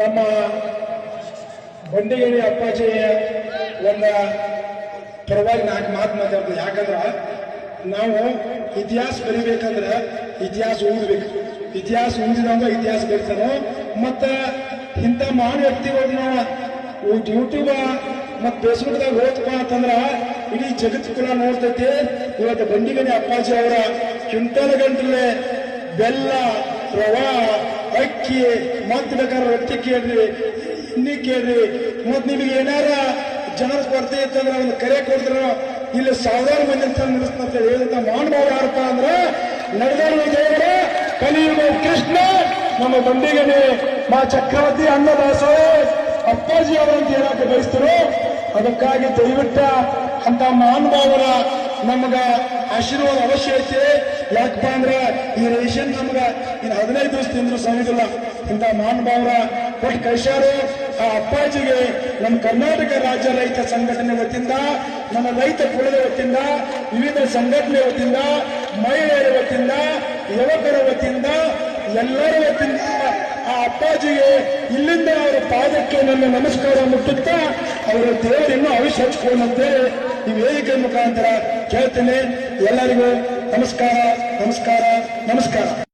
ನಮ್ಮ ಬಂಡಿಗೇರಿ ಅಪ್ಪಾಜಿ ಒಂದು ಪರವಾಗಿ ನಾಲ್ಕು ಮಾತು ಮಾತಾಡ್ತೀವಿ. ಯಾಕಂದ್ರೆ ನಾವು ಇತಿಹಾಸ ಬರಿಬೇಕಂದ್ರೆ ಇತಿಹಾಸ ಓದಬೇಕು. ಇತಿಹಾಸ ಓದಿದಾಗ ಇತಿಹಾಸ ಬರಿತಾನೋ ಮತ್ತು ಇಂಥ ಮಹಾನ್ ವ್ಯಕ್ತಿಗಳನ್ನ ನಾವು ಯೂಟ್ಯೂಬ ಮತ್ತು ಫೇಸ್ಬುಕ್ದಾಗ ಓದ್ಪ ಅಂತಂದ್ರೆ ಇಡೀ ಜಗತ್ತು ಕೂಡ ನೋಡ್ತೈತಿ. ಇವತ್ತು ಬಂಡಿಗೇರಿ ಅಪ್ಪಾಜಿ ಅವರ ಕ್ವಿಂಟಲ್ ಗಂಟಲೆ ಬೆಲ್ಲ, ರವಾ ಅಕ್ಕಿ, ಮತ್ತೆ ಬೇಕಾದ್ರೆ ರೊಟ್ಟಿ ಕೇಳ್ರಿ ಇನ್ನಿ ಕೇಳ್ರಿ. ಮತ್ತೆ ನಿಮಗೆ ಏನಾರ ಜನರ ಸ್ಪರ್ಧೆ ಇತ್ತಂದ್ರೆ ಒಂದು ಕರೆ ಕೊಡ್ತಾರ ಇಲ್ಲಿ ಸಾವಿರಾರು ಮಂದಿ ಅಂತ ಹೇಳಿದಂತ ಮಾನಭಾವ ಯಾರಪ್ಪ ಅಂದ್ರೆ, ನಡೆದಾಡುವ ದೇವರ, ಕಲಿಯುವ ಕೃಷ್ಣ, ನಮ್ಮ ಬಂಡಿಗನಿ ಮಾ ಚಕ್ರವರ್ತಿ ಅನ್ನದಾಸ, ಅಪ್ಪಾಜಿ ಅವರಂತ ಹೇಳಕ್ಕೆ ಬಯಸ್ತರು, ಅದಕ್ಕಾಗಿ ದಯವಿಟ್ಟ ಅಂತ ಮಹಾನುಭಾವರ ನಮಗ ಆಶೀರ್ವಾದ ಅವಶ್ಯ ಐತಿ. ಯಾಕಪ್ಪ ಅಂದ್ರೆ ಈ ರೇಷನ್ ನಮಗ ಇನ್ನು ಹದಿನೈದು ದಿವಸ ತಿಂದ್ರು ಸಮಿದಿಲ್ಲ ಇಂಥ ಮಹಾನುಭಾವರ ಕೊಟ್ಟು ಕಳಿಸ್ಯಾರು ಆ ಅಪ್ಪಾಜಿಗೆ ನಮ್ಮ ಕರ್ನಾಟಕ ರಾಜ್ಯ ರೈತ ಸಂಘಟನೆ ವತಿಯಿಂದ, ನಮ್ಮ ರೈತ ಕುಲದ ವತಿಯಿಂದ, ವಿವಿಧ ಸಂಘಟನೆ ವತಿಯಿಂದ, ಮಹಿಳೆಯರ ವತಿಯಿಂದ, ಯುವಕರ ವತಿಯಿಂದ, ಎಲ್ಲರ ವತಿಯಿಂದ ಇಲ್ಲಿಂದ ಅವರ ಪಾದಕ್ಕೆ ನನ್ನ ನಮಸ್ಕಾರ ಮುಟ್ಟುತ್ತಾ ಅವರ ದೇವರನ್ನು ಆಯುಷ್ಯ ಹಚ್ಕೊಂಡಂತೆ ಈ ವೇದಿಕೆ ಮುಖಾಂತರ ಕೇಳ್ತೇನೆ. ಎಲ್ಲರಿಗೂ ನಮಸ್ಕಾರ ನಮಸ್ಕಾರ ನಮಸ್ಕಾರ.